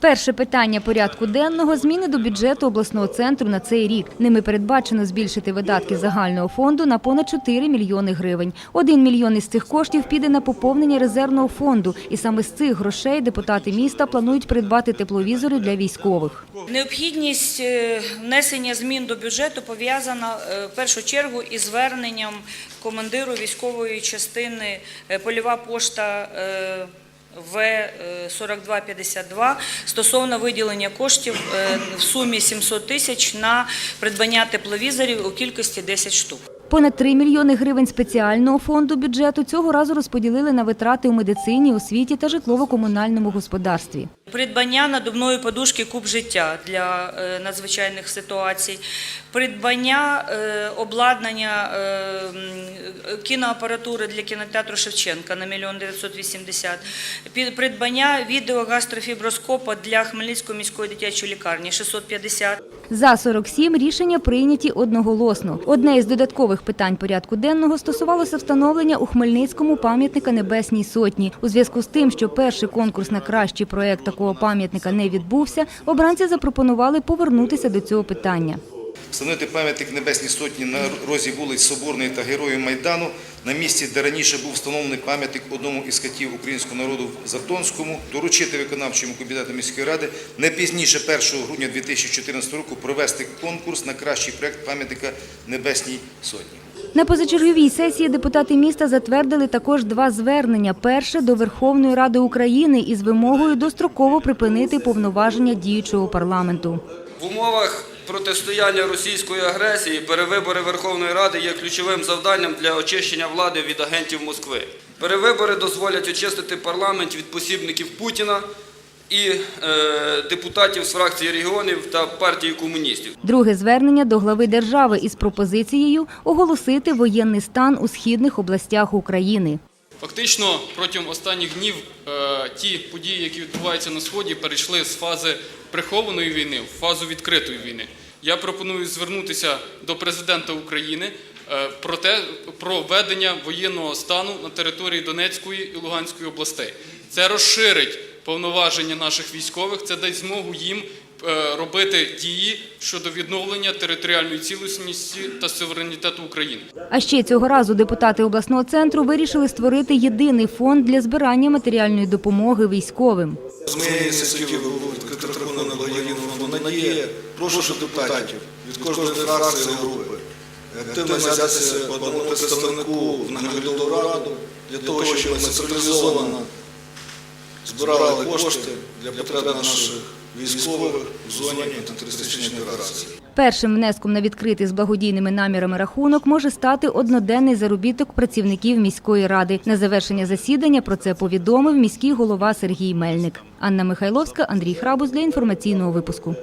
Перше питання порядку денного зміни до бюджету обласного центру на цей рік. Ними передбачено збільшити видатки загального фонду на понад 4 мільйони гривень. Один мільйон із цих коштів піде на поповнення резервного фонду. І саме з цих грошей депутати міста планують придбати тепловізори для військових. Необхідність е, внесення змін до бюджету пов'язана е, в першу чергу із зверненням командиру військової частини е, польова пошта. Е, В-4252 стосовно виділення коштів е, в сумі 700 тисяч на придбання тепловізорів у кількості 10 штук. Понад 3 мільйони гривень спеціального фонду бюджету цього разу розподілили на витрати у медицині, освіті та житлово-комунальному господарстві. Придбання надувної подушки куб життя для е, надзвичайних ситуацій, придбання е, обладнання е, кіноапаратури для кінотеатру Шевченка на мільйон 980, під- придбання відеогастрофіброскопа для Хмельницької міської дитячої лікарні 650. За 47 рішення прийняті одноголосно. Одне із додаткових питань порядку денного стосувалося встановлення у Хмельницькому пам'ятника Небесній Сотні. У зв'язку з тим, що перший конкурс на кращий проект такого пам'ятника не відбувся, обранці запропонували повернутися до цього питання. Встановити пам'ятник Небесній Сотні на розі вулиць Соборної та Героїв Майдану на місці, де раніше був встановлений пам'ятник одному із катів українського народу в Затонському, доручити виконавчому комітету міської ради не пізніше 1 грудня 2014 року провести конкурс на кращий проект пам'ятника Небесній Сотні. На позачерговій сесії депутати міста затвердили також два звернення. Перше до Верховної Ради України із вимогою достроково припинити повноваження діючого парламенту. В умовах протистояння російської агресії перевибори Верховної Ради є ключовим завданням для очищення влади від агентів Москви. Перевибори дозволять очистити парламент від посібників Путіна і е, депутатів з фракції регіонів та партії комуністів. Друге звернення до глави держави із пропозицією оголосити воєнний стан у східних областях України. Фактично протягом останніх днів е, ті події, які відбуваються на сході, перейшли з фази прихованої війни в фазу відкритої війни. Я пропоную звернутися до президента України е, про те про введення воєнного стану на території Донецької і Луганської областей. Це розширить повноваження наших військових, це дасть змогу їм е, робити дії щодо відновлення територіальної цілісності та суверенітету України. А ще цього разу депутати обласного центру вирішили створити єдиний фонд для збирання матеріальної допомоги військовим. Відкритий на благодійному фонду «Надія». Прошу депутатів від кожної фракції групи активно взятися по одному представнику в наглядову раду для того, щоб ми централізовано збирали кошти для потреб наших військових в зоні антитерористичної операції. Першим внеском на відкритий з благодійними намірами рахунок може стати одноденний заробіток працівників міської ради. На завершення засідання про це повідомив міський голова Сергій Мельник. Анна Михайловська, Андрій Храбус для інформаційного випуску.